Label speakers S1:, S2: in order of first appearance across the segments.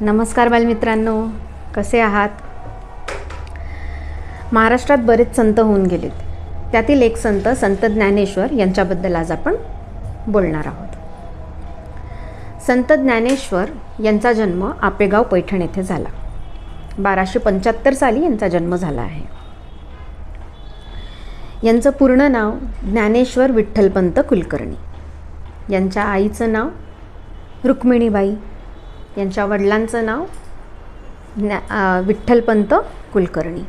S1: नमस्कार बालमित्रांनो कसे आहात? महाराष्ट्रात बरेच संत होऊन गेलेत. त्यातील एक संत संत ज्ञानेश्वर यांच्याबद्दल आज आपण बोलणार आहोत. संत ज्ञानेश्वर यांचा जन्म आपेगाव पैठण येथे झाला. बाराशे पंच्याहत्तर साली यांचा जन्म झाला आहे. यांचं पूर्ण नाव ज्ञानेश्वर विठ्ठलपंत कुलकर्णी. यांच्या आईचं नाव रुक्मिणीबाई यांच्या वडिलांचं नाव ज्ञा विठ्ठलपंत कुलकर्णी.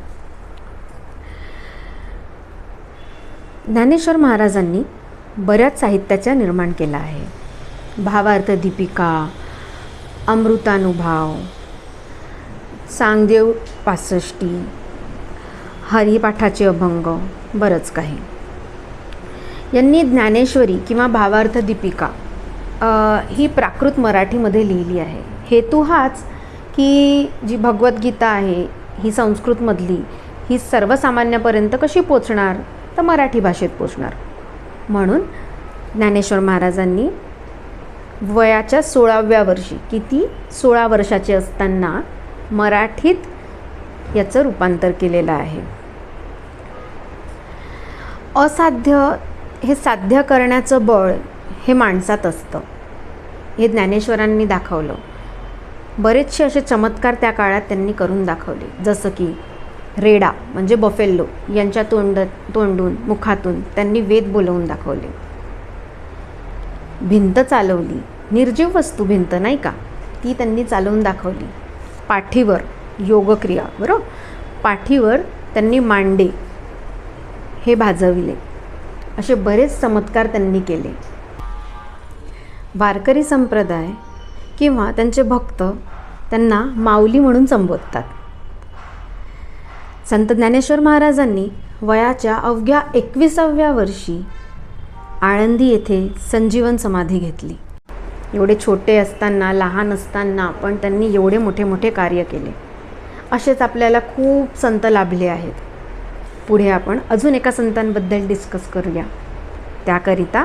S1: ज्ञानेश्वर महाराजांनी बऱ्याच साहित्याचा निर्माण केला आहे. भावार्थ दीपिका अमृतानुभाव सांगदेव पासष्टी हरिपाठाचे अभंग बरंच काही. यांनी ज्ञानेश्वरी किंवा भावार्थ दीपिका ही प्राकृत मराठीमध्ये लिहिली आहे. हेतू हाच की जी भगवद्गीता आहे ही संस्कृतमधली ही सर्वसामान्यापर्यंत कशी पोचणार तर मराठी भाषेत पोचणार. म्हणून ज्ञानेश्वर महाराजांनी वयाच्या सोळाव्या वर्षी किती सोळा वर्षाचे असताना मराठीत याचं रूपांतर केलेलं आहे. असाध्य हे साध्य करण्याचं बळ हे माणसात असतं. हे ज्ञानेश्वरांनी दाखवलं. बरेचसे असे चमत्कार त्या काळात त्यांनी करून दाखवले. जसं की रेडा म्हणजे बफेल्लो यांच्या तोंड तोंडून मुखातून त्यांनी वेद बोलवून दाखवले. भिंत चालवली. निर्जीव वस्तू भिंत नाही का? ती त्यांनी चालवून दाखवली. पाठीवर योगक्रिया बरोबर? पाठीवर त्यांनी मांडे हे भाजविले. असे बरेच चमत्कार त्यांनी केले. वारकरी संप्रदाय किंवा त्यांचे भक्त त्यांना माऊली म्हणून संबोधतात. संत ज्ञानेश्वर महाराजांनी वयाच्या अवघ्या एकविसाव्या वर्षी आळंदी येथे संजीवन समाधी घेतली. एवढे छोटे असताना लहान असताना पण त्यांनी एवढे मोठे मोठे कार्य केले. असेच आपल्याला खूप संत लाभले आहेत. पुढे आपण अजून एका संतांबद्दल डिस्कस करूया. त्याकरिता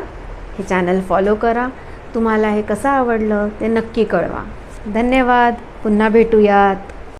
S1: हे चॅनल फॉलो करा. तुम्हाला हे कसं आवडलं ते नक्की कळवा. धन्यवाद. पुन्हा भेटूयात.